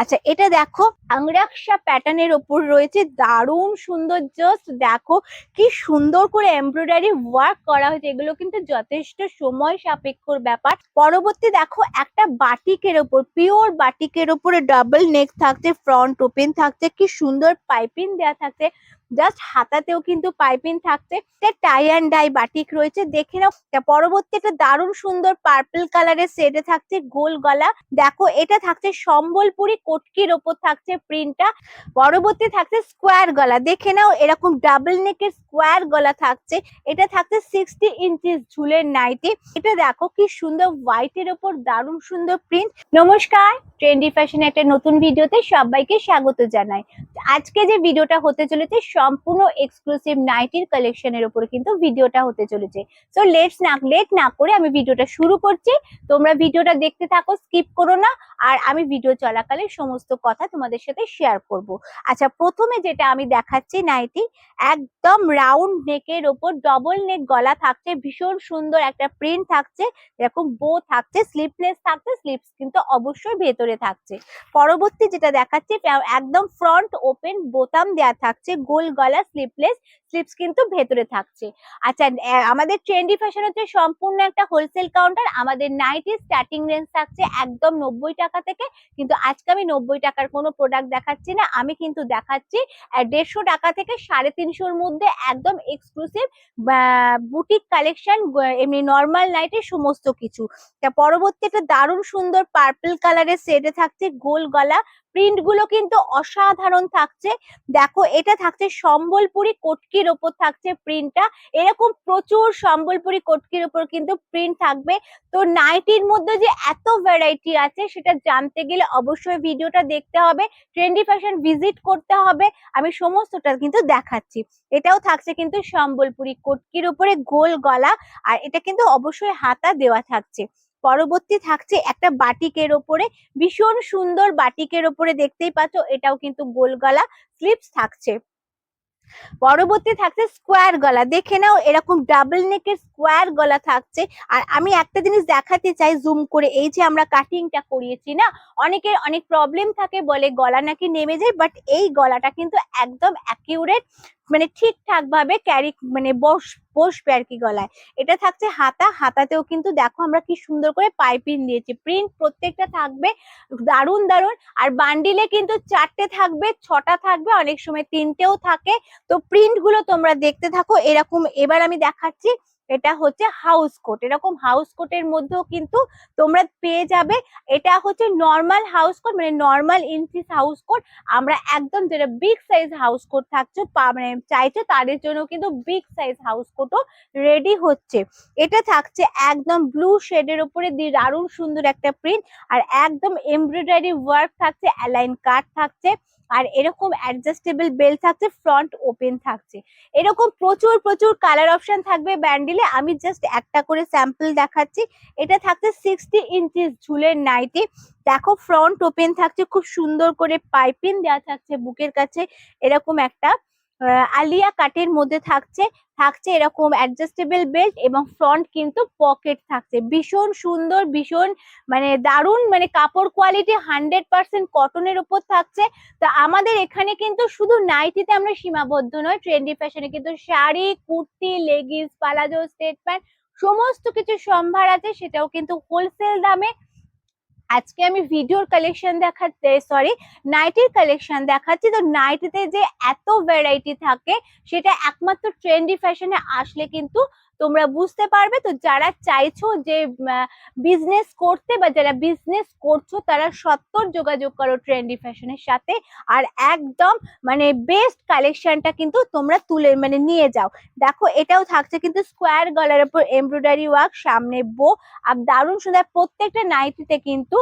আচ্ছা এটা দেখো, আংরাক্সা প্যাটার্নের ওপর রয়েছে দারুণ সুন্দর জাস্ট দেখো কি সুন্দর করে এমব্রয়ডারি ওয়ার্ক করা হয়েছে। এগুলো কিন্তু যথেষ্ট সময় সাপেক্ষর ব্যাপার। পরবর্তী দেখো, একটা বাটিকের ওপর পিওর বাটিকের ওপরে ডাবল নেক থাকছে ফ্রন্ট ওপেন থাকছে, কি সুন্দর পাইপিং দেওয়া থাকছে। জাস্ট হাতাতেও কিন্তু পাইপিং থাকছে। টাই অ্যান্ড ডাই বাটিক রয়েছে। দেখে নাও পরবর্তী একটা দারুণ সুন্দর পার্পল কালারের সেটে থাকছে গোল গলা। দেখো, এটা থাকছে সম্বলপুরি কটকির ওপর থাকছে প্রিন্টটা পরবর্তী থাকছে স্কোয়ার গলা। দেখে নাও, এরকম ডাবল নেকের স্কোয়ার গলা থাকছে। এটা থাকছে সিক্সটি ইঞ্চিস ঝুলের নাইটি এটা দেখো, কি সুন্দর হোয়াইটের ওপর দারুণ সুন্দর প্রিন্ট নমস্কার! ট্রেন্ডি ফ্যাশন একটা নতুন ভিডিওতে সবাইকে স্বাগত জানাই। আজকে যে ভিডিওটা হতে চলেছে, সম্পূর্ণ এক্সক্লুসিভ নাইটির কালেকশনের উপরে কিন্তু ভিডিওটা হতে চলেছে। সো লেটস না লেট না করে আমি ভিডিওটা শুরু করছি। তোমরা ভিডিওটা দেখতে থাকো স্কিপ করো না। আর আমি ভিডিও চলাকালে সমস্ত কথা তোমাদের সাথে শেয়ার করব। আচ্ছা প্রথমে যেটা আমি দেখাচ্ছি নাইটি একদম রাউন্ড নেকের ওপর ডবল নেক গলা থাকছে, ভীষণ সুন্দর একটা প্রিন্ট থাকছে, এরকম বো থাকছে স্লিপলেস থাকছে স্লিপস কিন্তু অবশ্যই ভেতরে থাকছে। পরবর্তী যেটা দেখাচ্ছে একদম ফ্রন্ট ওপেন বোতাম দেয়া থাকছে, গোল গলা স্লিপলেস স্লিপস কিন্তু ভেতরে থাকছে। আচ্ছা আমাদের ট্রেন্ডি ফ্যাশন হচ্ছে সম্পূর্ণ একটা হোলসেল কাউন্টার আমাদের নাইটি স্টার্টিং রেঞ্জ থাকছে একদম নব্বই টাকা থেকে, কিন্তু আজকে আমি নব্বই টাকার কোনো প্রোডাক্ট দেখাচ্ছি না, আমি কিন্তু দেখাচ্ছি দেড়শো টাকা থেকে সাড়ে তিনশোর মধ্যে একদম এক্সক্লুসিভ বুটিক কালেকশন এমনি নর্মাল নাইটের সমস্ত কিছু। তা পরবর্তী একটা দারুণ সুন্দর পার্পল কালারের সেটে থাকছে গোল গলা। প্রিন্টগুলো কিন্তু অসাধারণ থাকছে। দেখো, এটা থাকছে সম্বলপুরি কটকির ওপর থাকছে প্রিন্টটা এরকম প্রচুর সম্বলপুরি কটকির ওপর কিন্তু প্রিন্ট থাকবে। তো নাইটির মধ্যে যে এত ভ্যারাইটি আছে, সেটা জানতে গেলে অবশ্যই ভিডিওটা দেখতে হবে। ট্রেন্ডি ফ্যাশন ভিজিট করতে হবে। আমি সমস্তটা কিন্তু দেখাচ্ছি। এটাও থাকছে কিন্তু সম্বলপুরি কটকির উপরে গোল গলা। আর এটা কিন্তু অবশ্যই হাতা দেওয়া থাকছে। পরবর্তী থাকছে একটা বাটিকের ওপরে। ভীষণ সুন্দর বাটিকের ওপরে দেখতেই পাচ্ছ, এটাও কিন্তু গোল গলা স্লিপস থাকছে। পরবর্তী থাকছে স্কোয়ার গলা। দেখে নাও, এরকম ডাবল নেকের স্কোয়ার গলা থাকছে। আর আমি একটা জিনিস দেখাতে চাই জুম করে। এই যে আমরা কাটিংটা করিয়েছি না, অনেকের অনেক প্রবলেম থাকে বলে গলা নাকি নেমে যায় বাট এই গলাটা কিন্তু একদম অ্যাকিউরেট মানে ঠিকঠাক ভাবে ক্যারি মানে বস, বসবে আর কি গলায়। এটা থাকছে হাতা, হাতাতেও কিন্তু দেখো আমরা কি সুন্দর করে পাইপিং দিয়েছি। প্রিন্ট প্রত্যেকটা থাকবে দারুণ দারুণ। আর বান্ডিলে কিন্তু চারটে থাকবে, ছটা থাকবে, অনেক সময় তিনটেও থাকে। তো প্রিন্টগুলো তোমরা দেখতে থাকো, এরকম। এবার আমি দেখাচ্ছি এটা হচ্ছে হাউস কোট এরকম হাউস কোটের মধ্যেও কিন্তু তোমরা পেয়ে যাবে। এটা হচ্ছে নর্মাল হাউস কোট মানে নর্মাল ইনচিস হাউস কোট আমরা একদম যেটা বিগ সাইজ হাউস কোট থাকছে মানে চাইছো তাদের জন্য কিন্তু বিগ সাইজ হাউস কোটও রেডি হচ্ছে। এটা থাকছে একদম ব্লু শেডের উপরে দিয়ে দারুণ সুন্দর একটা প্রিন্ট আর একদম এমব্রয়ডারি ওয়ার্ক থাকছে অ্যালাইন কাট থাকছে। আর এরকম অ্যাডজাস্টেবল বেল থাকছে ফ্রন্ট ওপেন থাকছে। এরকম প্রচুর প্রচুর কালার অপশন থাকবে ব্যান্ডেলে আমি জাস্ট একটা করে স্যাম্পল দেখাচ্ছি। এটা থাকছে সিক্সটি ইঞ্চিস ঝুলের নাইটে দেখো ফ্রন্ট ওপেন থাকছে, খুব সুন্দর করে পাইপিং দেওয়া থাকছে বুকের কাছে। এরকম একটা আলিয়া কাটের মধ্যে থাকছে থাকছে এরকম অ্যাডজাস্টেবল বেল্ট এবং ফ্রন্ট কিন্তু পকেট থাকছে। ভীষণ সুন্দর, ভীষণ মানে দারুণ মানে কাপড় কোয়ালিটি হান্ড্রেড পার্সেন্ট কটনের উপর থাকছে। তো আমাদের এখানে কিন্তু শুধু নাইটিতে আমরা সীমাবদ্ধ নয় ট্রেন্ডি ফ্যাশনে কিন্তু sari, kurti leggings palazzo straight pant সমস্ত কিছু সম্ভার আছে, সেটাও কিন্তু হোলসেল দামে। আজকে আমি ভিডিওর কালেকশন দেখাতে সরি নাইটির কালেকশন দেখাচ্ছি। তো নাইটিতে যে এত ভ্যারাইটি থাকে, সেটা একমাত্র ট্রেন্ডি ফ্যাশনে আসলে কিন্তু তোমরা বুঝতে পারবে তো যারা চাইছো যে বিজনেস করতে বা যারা বিজনেস করছ তারা সত্তর যোগাযোগ করো ট্রেন্ডি ফ্যাশনের সাথে। আর একদম মানে বেস্ট কালেকশনটা কিন্তু তোমরা তুলে মানে নিয়ে যাও। দেখো এটাও থাকছে কিন্তু স্কোয়ার গলার উপর এমব্রয়ডারি ওয়ার্ক সামনে বো আর দারুণ সুন্দর প্রত্যেকটা নাইটিতে কিন্তু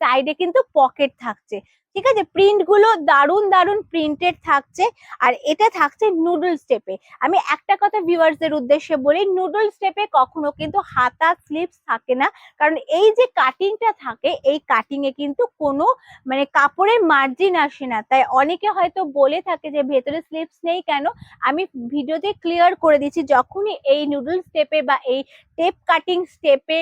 সাইডে কিন্তু পকেট থাকছে। ঠিক আছে? প্রিন্টগুলো দারুণ দারুণ প্রিন্টেড থাকছে আর এটা থাকছে নুডল স্টেপে আমি একটা কথা ভিউয়ার্সদের উদ্দেশ্যে বলি নুডল স্টেপে কখনো কিন্তু হাতা স্লিপস থাকে না। কারণ এই যে কাটিংটা থাকে, এই কাটিং এ কিন্তু কোনো মানে কাপড়ের মার্জিন আসে না। তাই অনেকে হয়তো বলে থাকে যে, ভেতরে স্লিপস নেই কেন? আমি ভিডিওতে ক্লিয়ার করে দিচ্ছি, যখনই এই নুডল স্টেপে বা এই টেপ কাটিং স্টেপে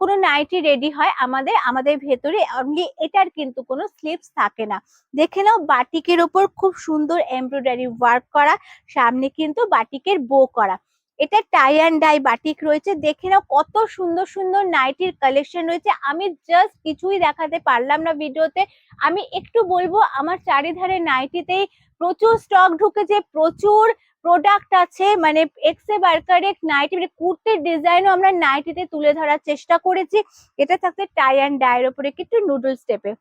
কোনো নাইটি রেডি হয়, আমাদের আমাদের ভেতরে অনলি এটার কিন্তু কোনো স্লিপস থাকে না। দেখে নাও, বাটিকের ওপর খুব সুন্দর এমব্রয়ডারি ওয়ার্ক করা, সামনে কিন্তু বাটিকের বো করা। এটা টাই অ্যান্ড ডাই বাটিক রয়েছে। দেখে নাও, কত সুন্দর সুন্দর নাইটির কালেকশন রয়েছে। আমি জাস্ট কিছুই দেখাতে পারলাম না ভিডিওতে। আমি একটু বলব, আমার চারিধারে নাইটিতেই প্রচুর স্টক ঢুকেছে, প্রচুর প্রোডাক্ট আছে। মানে এক্সে বার্কারের নাইটি মানে কুর্তির ডিজাইনও আমরা নাইটিতে তুলে ধরার চেষ্টা করেছি। এটা থাকছে টাই অ্যান্ড ডায়ের ওপরে একটু নুডলস স্টেপে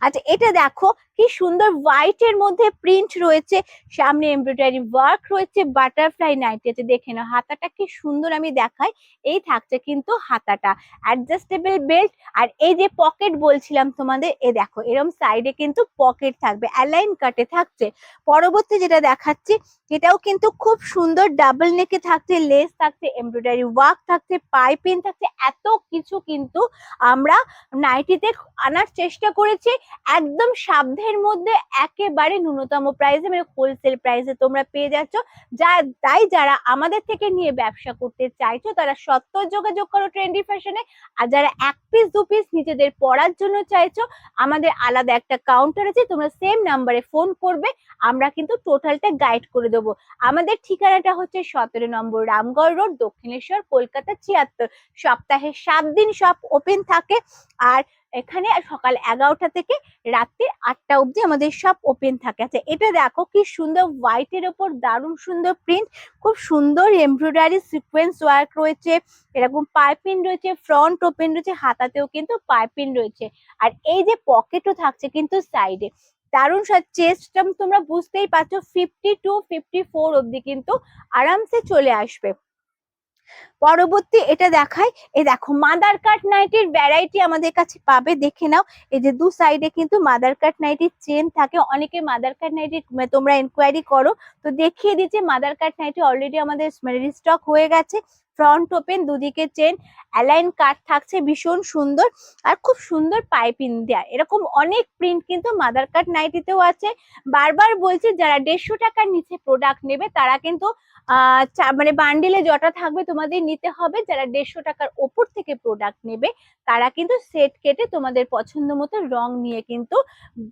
আচ্ছা এটা দেখো কি সুন্দর হোয়াইট এর মধ্যে প্রিন্ট রয়েছে। সামনে এমব্রয়ডারি ওয়ার্ক রয়েছে বাটারফ্লাই নাইটি আছে দেখে নাও, হাতাটা কি সুন্দর আমি দেখাই। এই থাকছে কিন্তু হাতাটা। অ্যাডজাস্টেবল বেল্ট আর এই যে পকেট বলছিলাম তোমাদের, এ দেখো এরকম সাইডে কিন্তু পকেট থাকবে অ্যালাইন কাটে থাকছে। পরবর্তী যেটা দেখাচ্ছি, এটাও কিন্তু খুব সুন্দর ডাবল নেকে থাকছে লেস থাকছে এমব্রয়ডারি ওয়ার্ক থাকছে পাইপিং থাকছে, এত কিছু কিন্তু আমরা নাইটিতে আনার চেষ্টা করেছি। একদম সাধ্যের মধ্যে একেবারে ন্যূনতম প্রাইসে মানে হোলসেল প্রাইসে তোমরা পেয়ে যাচ্ছ। যা, তাই যারা আমাদের থেকে নিয়ে ব্যবসা করতে চাইছো, তারা সত্তর যোগাযোগ করো ট্রেন্ডি ফ্যাশনে আর যারা এক পিস দু পিস নিজেদের পড়ার জন্য চাইছো, আমাদের আলাদা একটা কাউন্টার আছে, তোমরা সেম নাম্বারে ফোন করবে, আমরা কিন্তু টোটালটা গাইড করে দেবো। আমাদের ঠিকানাটা হচ্ছে সতেরো নম্বর রামগড় রোড দক্ষিণেশ্বর, কলকাতা ছিয়াত্তর। সপ্তাহে সাত দিন সব ওপেন থাকে। আর এখানে সকাল এগারোটা থেকে রাত্রি আটটা অবধি আমাদের সব ওপেন থাকে। আচ্ছা এটা দেখো কি সুন্দর হোয়াইটের ওপর দারুণ সুন্দর প্রিন্ট খুব সুন্দর এমব্রয়ডারি সিকোয়েন্স ওয়ার্ক রয়েছে। এরকম পাইপিন রয়েছে ফ্রন্ট ওপেন রয়েছে, হাতাতেও কিন্তু পাইপিন রয়েছে। আর এই যে পকেটও থাকছে কিন্তু সাইডে দারুণ চেস্টটা তোমরা বুঝতেই পারছ ফিফটি টু ফিফটি ফোর অব্দি কিন্তু আরামসে চলে আসবে। পরবর্তী এটা দেখায় এই দেখো মাদার কাট নাইটির ভ্যারাইটি আমাদের কাছে পাবে, দেখে নাও। এই যে দু সাইডে কিন্তু মাদার কাট নাইটির চেন থাকে, অনেকে মাদার কাট নাইটির তোমরা এনকোয়ারি করো। তো দেখিয়ে দিচ্ছে মাদার কাট নাইটি অলরেডি আমাদের রিস্টক হয়ে গেছে। ফ্রন্ট ওপেন দুদিকে চেন অ্যালাইন কাট থাকছে, ভীষণ সুন্দর আর খুব সুন্দর পাইপিং দেয়া। এরকম অনেক প্রিন্ট কিন্তু মাদার কাট নাইটিতেও আছে। বারবার বলছি, যারা দেড়শো টাকার নিচে প্রোডাক্ট নেবে, তারা কিন্তু মানে বান্ডিলে যটা থাকবে তোমাদের নিতে হবে। যারা দেড়শো টাকার ওপর থেকে প্রোডাক্ট নেবে, তারা কিন্তু সেট কেটে তোমাদের পছন্দ মতো রং নিয়ে কিন্তু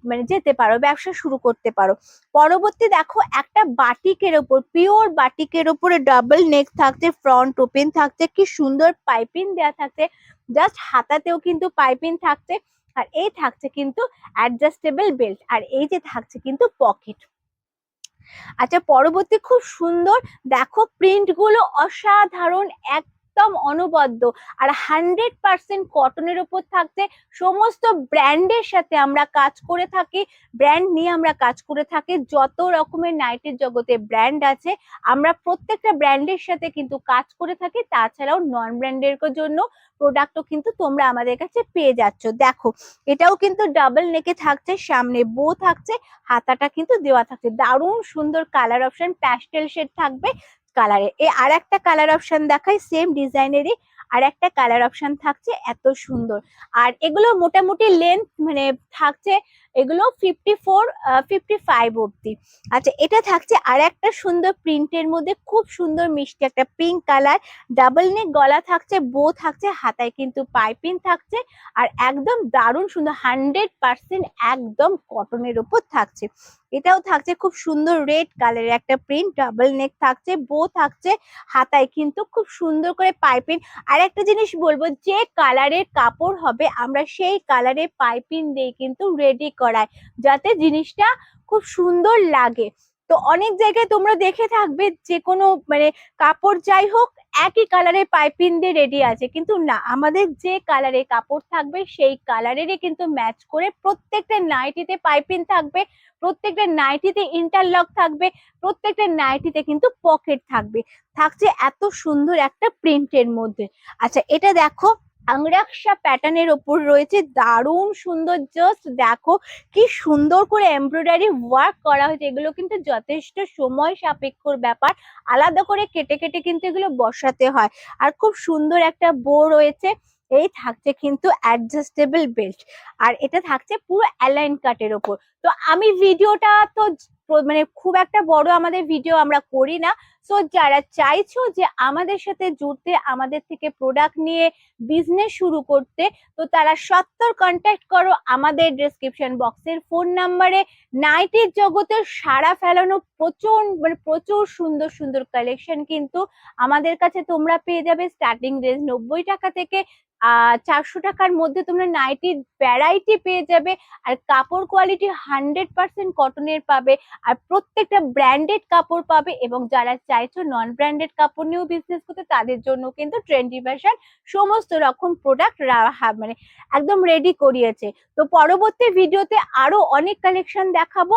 মানে যেতে পারো, ব্যবসা শুরু করতে পারো। পরবর্তী দেখো, একটা বাটিকের ওপর পিওর বাটিকের ওপরে ডাবল নেক থাকছে ফ্রন্ট ওপেন থাকছে, কি সুন্দর পাইপিন দেওয়া থাকছে। জাস্ট হাতাতেও কিন্তু পাইপিন থাকছে, আর এই থাকছে কিন্তু অ্যাডজাস্টেবল বেল্ট আর এই যে থাকছে কিন্তু পকেট আচ্ছা পরবর্তী খুব সুন্দর, দেখো প্রিন্টগুলো অসাধারণ একদম অনবদ্য। আর হান্ড্রেড পার্সেন্ট কটনের উপর থাকছে সমস্ত ব্র্যান্ডের সাথে আমরা কাজ করে থাকি ব্র্যান্ড নিয়ে আমরা কাজ করে থাকি। যত রকমের নাইটের জগতে ব্র্যান্ড আছে, আমরা প্রত্যেকটা ব্র্যান্ডের সাথে কিন্তু কাজ করে থাকি। তাছাড়াও নন ব্র্যান্ডের জন্য প্রোডাক্টও কিন্তু তোমরা আমাদের কাছে পেয়ে যাচ্ছ। দেখো, এটাও কিন্তু ডাবল নেকে থাকছে, সামনে বো থাকছে, হাতাটা কিন্তু দেওয়া থাকছে। দারুণ সুন্দর কালার অপশন প্যাস্টেল শেড থাকবে। কালারে এ। আর একটা কালার অপশন দেখাই সেম ডিজাইনেরই আর একটা কালার অপশন থাকছে, এত সুন্দর। আর এগুলো মোটামুটি লেন্থ মানে থাকছে, এগুলো ফিফটি ফোর ফিফটি ফাইভ অব্দি আচ্ছা এটা থাকছে আর একটা সুন্দর প্রিন্টের মধ্যে, খুব সুন্দর মিষ্টি একটা পিঙ্ক কালার ডাবল নেক গলা থাকছে বো থাকছে, হাতায় কিন্তু পাইপিং থাকছে, আর একদম দারুণ সুন্দর হান্ড্রেড পার্সেন্ট একদম কটনের উপর থাকছে। এটাও থাকছে খুব সুন্দর রেড কালারের একটা প্রিন্ট, ডাবল নেক থাকছে, বো থাকছে হাতায়, কিন্তু খুব সুন্দর করে পাইপিং। আর একটা জিনিস বলব, যে কালারের কাপড় হবে, আমরা সেই কালারের পাইপিং দিয়ে কিন্তু রেডি করাই, যাতে জিনিসটা খুব সুন্দর লাগে। তো অনেক জায়গায় তোমরা দেখে থাকবে যে কোনো মানে কাপড় যাই হোক একই কালারের পাইপিং দিয়ে রেডি আছে। কিন্তু না, আমাদের যে কালারে কাপড় থাকবে, সেই কালারেরই কিন্তু ম্যাচ করে প্রত্যেকটা নাইটিতে পাইপিং থাকবে, প্রত্যেকটা নাইটিতে ইন্টারলক থাকবে, প্রত্যেকটা নাইটিতে কিন্তু পকেট থাকবে। থাকছে এত সুন্দর একটা প্রিন্টের মধ্যে। আচ্ছা এটা দেখো আংরাক্সা প্যাটার্নের ওপর রয়েছে দারুণ সুন্দর জাস্ট দেখো কি সুন্দর করে এমব্রয়ডারি ওয়ার্ক করা হয়েছে। এগুলো কিন্তু যথেষ্ট সময় সাপেক্ষর ব্যাপার। আলাদা করে কেটে কেটে কিন্তু এগুলো বসাতে হয়। আর খুব সুন্দর একটা বো রয়েছে। এই থাকছে কিন্তু অ্যাডজাস্টেবল বেল্ট আর এটা থাকছে পুরো অ্যালাইন কাটের ওপর। তো আমি ভিডিওটা তো মানে খুব একটা বড় আমাদের ভিডিও আমরা করি না। সো যারা চাইছো যে আমাদের সাথে জুড়তে, আমাদের থেকে প্রোডাক্ট নিয়ে বিজনেস শুরু করতে, তো তারা সত্তর কন্ট্যাক্ট করো আমাদের ডেসক্রিপশন বক্সের ফোন নাম্বারে নাইটির জগতের সারা ফেলানো প্রচুর মানে প্রচুর সুন্দর সুন্দর কালেকশন কিন্তু আমাদের কাছে তোমরা পেয়ে যাবে। স্টার্টিং রেঞ্জ নব্বই টাকা থেকে চারশো টাকার মধ্যে তোমরা নাইটির ভ্যারাইটি পেয়ে যাবে। আর কাপড় কোয়ালিটি হান্ড্রেড পার্সেন্ট কটনের পাবে। আর প্রত্যেকটা ব্র্যান্ডেড কাপড় পাবে এবং যারা চাইছো নন ব্র্যান্ডেড কাপড় নিয়েও বিজনেস করতে, তাদের জন্য কিন্তু ট্রেন্ডি ফ্যাশন সমস্ত রকম প্রোডাক্ট মানে একদম রেডি করিয়েছে। তো পরবর্তী ভিডিওতে আরও অনেক কালেকশন দেখাবো।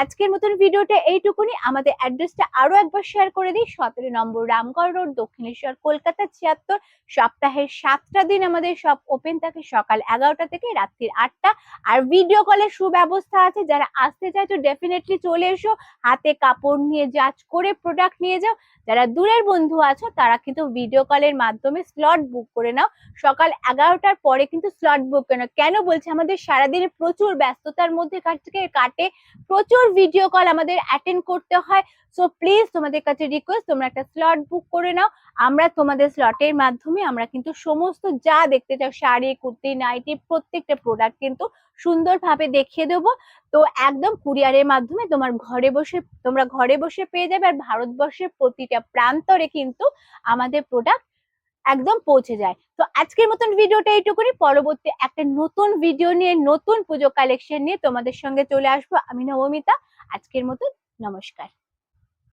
আজকের মতন ভিডিওটা এইটুকুনি। আমাদের অ্যাড্রেসটা আরও একবার শেয়ার করে দিই। সতেরো নম্বর রামগড় রোড দক্ষিণেশ্বর, কলকাতা ছিয়াত্তর। সপ্তাহের সাতটা দিন আমাদের সব ওপেন থাকে সকাল এগারোটা থেকে রাত্রির আটটা। আর ভিডিও কলের সুব্যবস্থা আছে। যারা আসতে চাইছো ডেফিনেটলি চলে এসো। হাতে কাপড় নিয়ে জাজ করে প্রোডাক্ট নিয়ে যাও। যারা দূরের বন্ধু আছো, তারা কিন্তু ভিডিও কলের মাধ্যমে স্লট বুক করে নাও। সকাল এগারোটার পরে কিন্তু স্লট বুক করে নাও। কেন বলছে? আমাদের সারাদিনে প্রচুর ব্যস্ততার মধ্যে কাটকে কাটে। প্রচুর ভিডিও কল আমাদের অ্যাটেন্ড করতে হয়। সো প্লিজ তোমাদের কাছে রিকোয়েস্ট তোমরা একটা স্লট বুক করে নাও। আমরা তোমাদের স্লটের মাধ্যমে আমরা কিন্তু সমস্ত যা দেখতে চাও, শাড়ি, কুর্তি নাইটি প্রত্যেকটা প্রোডাক্ট কিন্তু সুন্দরভাবে দেখিয়ে দেবো। তো একদম কুরিয়ারের মাধ্যমে তোমার ঘরে বসে, তোমরা ঘরে বসে পেয়ে যাবে। আর ভারতবর্ষের প্রতিটা প্রান্তরে কিন্তু আমাদের প্রোডাক্ট একদম পৌঁছে যায়। তো আজকের মতন ভিডিওটা এইটুকুনি। পরবর্তী একটা নতুন ভিডিও নিয়ে, নতুন পুজো কালেকশন নিয়ে তোমাদের সঙ্গে চলে আসব। আমি নবমিতা, আজকের মতন নমস্কার।